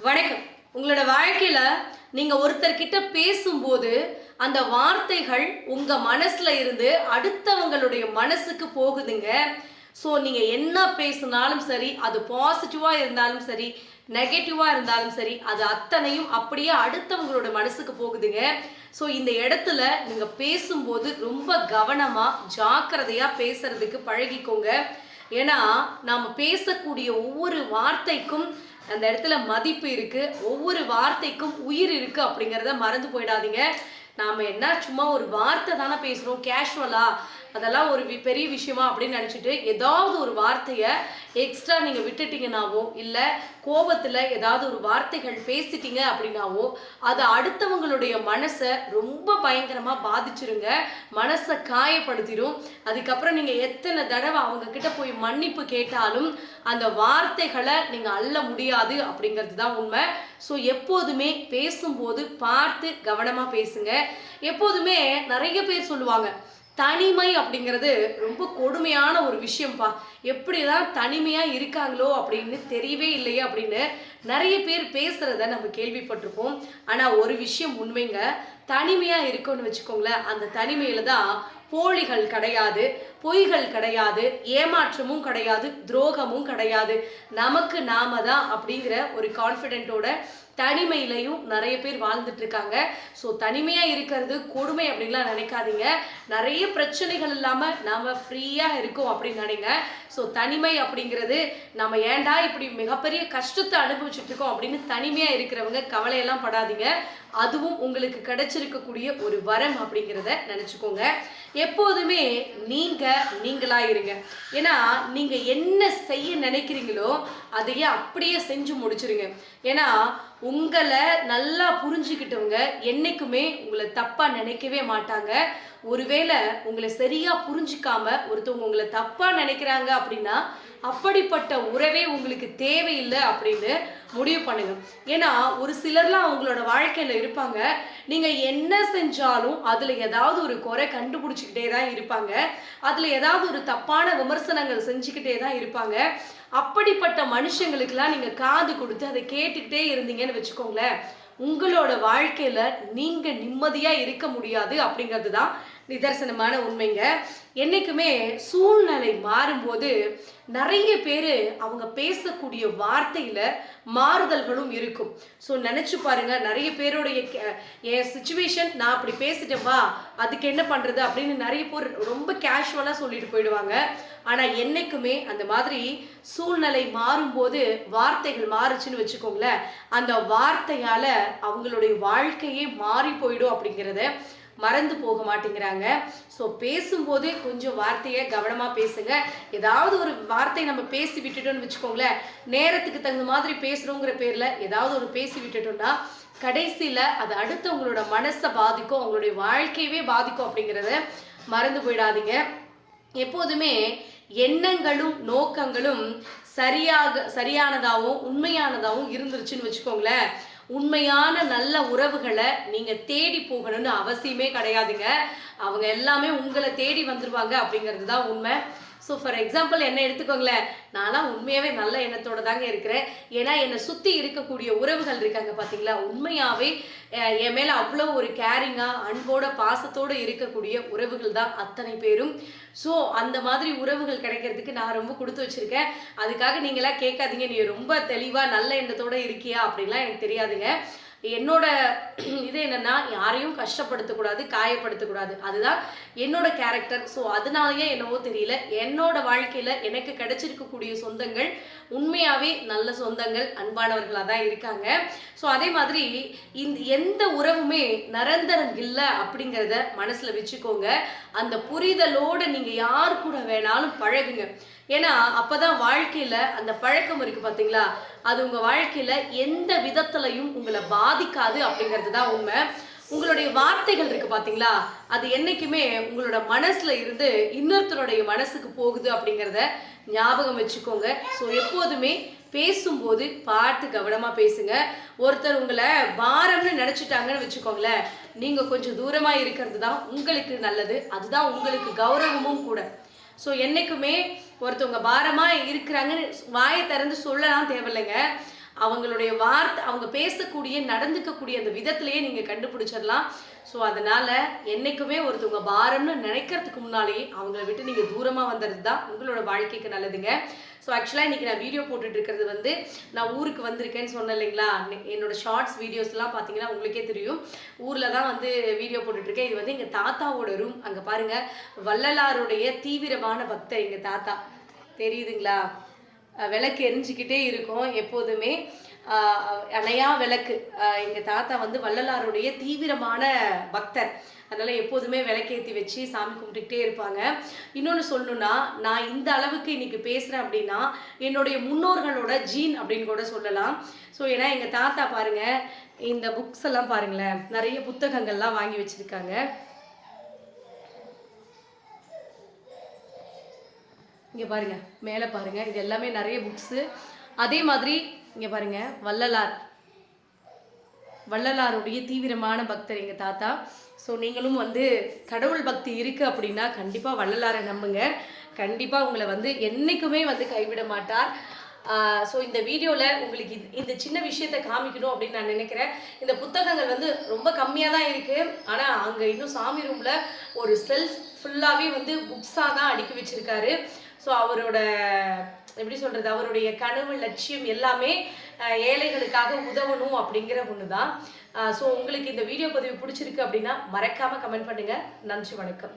வணக்கம். உங்களோட வாழ்க்கையில நீங்க ஒருத்தர்கிட்ட பேசும்போது அந்த வார்த்தைகள் உங்க மனசுல இருந்து அடுத்தவங்களுடைய மனசுக்கு போகுதுங்க. ஸோ நீங்க என்ன பேசினாலும் சரி அது பாசிட்டிவா இருந்தாலும் சரி நெகட்டிவா இருந்தாலும் சரி அது அத்தனையும் அப்படியே அடுத்தவங்களோட மனசுக்கு போகுதுங்க. ஸோ இந்த இடத்துல நீங்க பேசும்போது ரொம்ப கவனமா ஜாக்கிரதையா பேசுறதுக்கு பழகிக்கோங்க. ஏன்னா நாம் பேசக்கூடிய ஒவ்வொரு வார்த்தைக்கும் அந்த இடத்துல மதிப்பு இருக்கு. ஒவ்வொரு வார்த்தைக்கும் உயிர் இருக்கு அப்படிங்கிறத மறந்து போயிடாதீங்க. நாம என்ன சும்மா ஒரு வார்த்தை தானே பேசுறோம். கேஷுவலா அதெல்லாம் ஒரு வி- பெரிய விஷயமா அப்படின்னு நினச்சிட்டு ஏதாவது ஒரு வார்த்தையை எக்ஸ்ட்ரா நீங்கள் விட்டுட்டீங்கனாவோ இல்லை கோபத்தில் ஏதாவது ஒரு வார்த்தைகள் பேசிட்டீங்க அப்படின்னாவோ அது அடுத்தவங்களுடைய மனசை ரொம்ப பயங்கரமாக பாதிச்சிருங்க. மனசை காயப்படுத்திடும் அதுக்கப்புறம் நீங்கள் எத்தனை தடவை அவங்க கிட்ட போய் மன்னிப்பு கேட்டாலும் அந்த வார்த்தைகளை நீங்கள் அள்ள முடியாது அப்படிங்கிறது தான் உண்மை. ஸோ எப்போதுமே பேசும்போது பார்த்து கவனமாக பேசுங்க. எப்போதுமே நிறைய பேர் சொல்லுவாங்க தனிமை அப்படிங்கிறது ரொம்ப கொடுமையான ஒரு விஷயம்ப்பா. எப்படிதான் தனிமையா இருக்காங்களோ அப்படின்னு தெரியவே இல்லையே அப்படின்னு நிறைய பேர் பேசுறத நம்ம கேள்விப்பட்டிருப்போம். ஆனா ஒரு விஷயம் உண்மைங்க தனிமையா இருக்கோன்னு வச்சுக்கோங்களேன் அந்த தனிமையில தான் போலிகள் கிடையாது பொய்கள் கிடையாது ஏமாற்றமும் கிடையாது துரோகமும் கிடையாது. நமக்கு நாம தான் அப்படிங்கிற ஒரு கான்ஃபிடென்ட்டோட தனிமையிலையும் நிறைய பேர் வாழ்ந்துட்டு இருக்காங்க. ஸோ தனிமையாக இருக்கிறது கொடுமை அப்படின்லாம் நினைக்காதீங்க. நிறைய பிரச்சனைகள் இல்லாமல் நாம் ஃப்ரீயாக இருக்கோம் அப்படின்னு நினைங்க. ஸோ தனிமை அப்படிங்கிறது நம்ம ஏன்டா இப்படி மிகப்பெரிய கஷ்டத்தை அனுபவிச்சுட்டு இருக்கோம் அப்படின்னு தனிமையாக இருக்கிறவங்க கவலையெல்லாம் படாதீங்க. அதுவும் உங்களுக்கு கிடைச்சிருக்கக்கூடிய ஒரு வரம் அப்படிங்கிறத நினச்சிக்கோங்க. எப்போதுமே நீங்கள் நீங்களாக இருங்க. ஏன்னா நீங்கள் என்ன செய்ய நினைக்கிறீங்களோ அதையே அப்படியே செஞ்சு முடிச்சிருங்க. ஏன்னா உங்களை நல்லா புரிஞ்சுக்கிட்டவங்க என்னைக்குமே உங்களை தப்பா நினைக்கவே மாட்டாங்க. ஒருவேளை உங்களை சரியா புரிஞ்சுக்காம ஒருத்தவங்க உங்களை தப்பா நினைக்கிறாங்க அப்படின்னா அப்படிப்பட்ட உறவே உங்களுக்கு தேவையில்லை அப்படின்னு முடிவு பண்ணுங்க. ஏன்னா ஒரு சிலர்லாம் அவங்களோட வாழ்க்கையில இருப்பாங்க. நீங்க என்ன செஞ்சாலும் அதுல ஏதாவது ஒரு குறை கண்டுபிடிச்சிக்கிட்டே தான் இருப்பாங்க. அதுல ஏதாவது ஒரு தப்பான விமர்சனங்கள் செஞ்சுக்கிட்டே தான் இருப்பாங்க. அப்படிப்பட்ட மனுஷங்களுக்கெல்லாம் நீங்க காது கொடுத்து அதை கேட்டுக்கிட்டே இருந்தீங்கன்னு வச்சுக்கோங்களேன். உங்களோட வாழ்க்கையில நீங்க நிம்மதியா இருக்க முடியாது அப்படிங்கிறது தான் நிதர்சனமான உண்மைங்க. என்னைக்குமே சூழ்நிலை மாறும்போது நிறைய பேர் அவங்க பேசக்கூடிய வார்த்தையில் மாறுதல்களும் இருக்கும். ஸோ நினச்சி பாருங்க நிறைய பேருடைய கே- என் சுச்சுவேஷன் நான் அப்படி பேசிட்டேன்பா அதுக்கு என்ன பண்ணுறது அப்படின்னு நிறைய பேர் ரொம்ப கேஷுவலாக சொல்லிட்டு போயிடுவாங்க. ஆனால் என்னைக்குமே அந்த மாதிரி சூழ்நிலை மாறும்போது வார்த்தைகள் மாறுச்சுன்னு வச்சுக்கோங்களேன் அந்த வார்த்தையால் அவங்களுடைய வாழ்க்கையே மாறி போயிடும் அப்படிங்கிறத மறந்து போக மாட்டேங்கிறாங்க. ஸோ பேசும்போதே கொஞ்சம் வார்த்தையை கவனமாக பேசுங்க. ஏதாவது ஒரு வார்த்தை நம்ம பேசி விட்டுட்டோம்னு வச்சுக்கோங்களேன் நேரத்துக்கு தகுந்த மாதிரி பேசுகிறோங்கிற பேரில் ஏதாவது ஒரு பேசி விட்டுட்டோம்னா கடைசியில் அது அடுத்தவங்களோட மனசை பாதிக்கும் அவங்களுடைய வாழ்க்கையவே பாதிக்கும் அப்படிங்கிறத மறந்து போயிடாதீங்க. எப்போதுமே எண்ணங்களும் நோக்கங்களும் சரியாக சரியானதாகவும் உண்மையானதாகவும் இருந்துருச்சுன்னு வச்சுக்கோங்களேன். உண்மையான நல்ல உறவுகளை நீங்க தேடி போகணும்னு அவசியமே கிடையாதுங்க. அவங்க எல்லாமே உங்களை தேடி வந்துருவாங்க அப்படிங்கிறது தான் உண்மை. ஸோ ஃபார் எக்ஸாம்பிள் என்ன எடுத்துக்கோங்களேன். நான்லாம் உண்மையாகவே நல்ல எண்ணத்தோட தாங்க இருக்கிறேன். ஏன்னா என்னை சுற்றி இருக்கக்கூடிய உறவுகள் இருக்காங்க பார்த்தீங்களா உண்மையாகவே என் மேலே அவ்வளோ ஒரு கேரிங்காக அன்போட பாசத்தோடு இருக்கக்கூடிய உறவுகள் தான் அத்தனை பேரும். ஸோ அந்த மாதிரி உறவுகள் கிடைக்கிறதுக்கு நான் ரொம்ப கொடுத்து வச்சுருக்கேன். அதுக்காக நீங்களாம் கேட்காதீங்க. நீ ரொம்ப தெளிவாக நல்ல எண்ணத்தோடு இருக்கியா? அப்படின்லாம் எனக்கு தெரியாதுங்க. என்னோட இது என்னன்னா யாரையும் கஷ்டப்படுத்தக்கூடாது காயப்படுத்தக்கூடாது. அதுதான் என்னோட கேரக்டர் ஸோ அதனாலயே என்னவோ தெரியல. என்னோட வாழ்க்கையில எனக்கு கிடைச்சிருக்கக்கூடிய சொந்தங்கள் உண்மையாவே நல்ல சொந்தங்கள் அன்பானவர்களாக தான் இருக்காங்க. ஸோ அதே மாதிரி இந்த எந்த உறவுமே நிரந்தரம் இல்லை அப்படிங்கிறத மனசில் வச்சுக்கோங்க. அந்த புரிதலோடு நீங்கள் யார் கூட வேணாலும் பழகுங்க. ஏன்னா அப்பதான் வாழ்க்கையில அந்த பழக்கம் இருக்கு பாத்தீங்களா? அது உங்க வாழ்க்கையில எந்த விதத்துலயும் உங்களை பாதிக்காது அப்படிங்கிறது தான் உண்மை. உங்களுடைய வார்த்தைகள் இருக்கு பாத்தீங்களா? அது என்னைக்குமே உங்களோட மனசுல இருந்து இன்னொருத்தருடைய மனசுக்கு போகுது அப்படிங்கிறத ஞாபகம் வச்சுக்கோங்க. ஸோ எப்போதுமே பேசும்போது பார்த்து கவனமா பேசுங்க. ஒருத்தர் உங்களை பாரம்னு நினைச்சிட்டாங்கன்னு வச்சுக்கோங்களேன் நீங்க கொஞ்சம் தூரமா இருக்கிறது தான் உங்களுக்கு நல்லது. அதுதான் உங்களுக்கு கௌரவமும் கூட. ஸோ என்னைக்குமே ஒருத்தவங்க பாரமாக இருக்கிறாங்கன்னு வாயை திறந்து சொல்லலாம் தேவையில்லைங்க. அவங்களுடைய வார்த்தை அவங்க பேசக்கூடிய நடந்துக்கக்கூடிய அந்த விதத்திலேயே நீங்கள் கண்டுபிடிச்சிடலாம். ஸோ அதனால் என்றைக்குமே ஒருத்தவங்க பாரம்னு நினைக்கிறதுக்கு முன்னாலேயே அவங்கள விட்டு நீங்கள் தூரமாக வந்துடுறது தான் உங்களோட வாழ்க்கைக்கு நல்லதுங்க. ஸோ ஆக்சுவலாக இன்றைக்கி நான் வீடியோ போட்டுட்டு இருக்கிறது வந்து நான் ஊருக்கு வந்திருக்கேன்னு சொன்னேன் இல்லைங்களா? என்னோட ஷார்ட்ஸ் வீடியோஸ்லாம் பார்த்தீங்கன்னா உங்களுக்கே தெரியும். ஊரில் தான் வந்து வீடியோ போட்டுட்ருக்கேன் இது வந்து எங்கள் தாத்தாவோட ரூம் அங்கே பாருங்கள் வள்ளலாருடைய தீவிரமான பக்தர் எங்கள் தாத்தா. தெரியுதுங்களா? விளக்கு எரிஞ்சுக்கிட்டே இருக்கும் எப்போதுமே. அணையா விளக்கு. எங்கள் தாத்தா வந்து வள்ளலாருடைய தீவிரமான பக்தர். அதனால் எப்போதுமே விளக்கேற்றி வச்சு சாமி கும்பிட்டுக்கிட்டே இருப்பாங்க. இன்னொன்று சொல்லணும்னா நான் இந்த அளவுக்கு இன்றைக்கி பேசுகிறேன் அப்படின்னா என்னுடைய முன்னோர்களோட ஜீன் அப்படின்னு கூட சொல்லலாம். ஸோ ஏன்னா எங்கள் தாத்தா பாருங்கள் இந்த புக்ஸ் எல்லாம் பாருங்களேன் நிறைய புத்தகங்கள்லாம் வாங்கி வச்சுருக்காங்க. இங்கே பாருங்கள் மேலே பாருங்கள் இது எல்லாமே நிறைய புக்ஸு அதே மாதிரி இங்கே பாருங்கள் வள்ளலார். வள்ளலாருடைய தீவிரமான பக்தர் எங்கள் தாத்தா. ஸோ நீங்களும் வந்து கடவுள் பக்தி இருக்குது அப்படின்னா கண்டிப்பாக வள்ளலாரை நம்புங்க. கண்டிப்பாக உங்களை வந்து என்றைக்குமே வந்து கைவிட மாட்டார். ஸோ இந்த வீடியோவில் உங்களுக்கு இது- இந்த சின்ன விஷயத்தை காமிக்கணும் அப்படின்னு நான் நினைக்கிறேன். இந்த புத்தகங்கள் வந்து ரொம்ப கம்மியாக தான் இருக்குது ஆனால் அங்கே இன்னும் சாமி ரூமில் ஒரு செல்ஃப் ஃபுல்லாகவே வந்து புக்ஸாக தான் அடுக்கி வச்சுருக்காரு. ஸோ அவரோட எப்படி சொல்கிறது அவருடைய கனவு லட்சியம் எல்லாமே ஏழைகளுக்காக உதவணும் அப்படிங்கிற ஒன்று தான் ஸோ உங்களுக்கு இந்த வீடியோ பதிவு பிடிச்சிருக்கு அப்படின்னா மறக்காமல் கமெண்ட் பண்ணுங்கள் நன்றி வணக்கம்.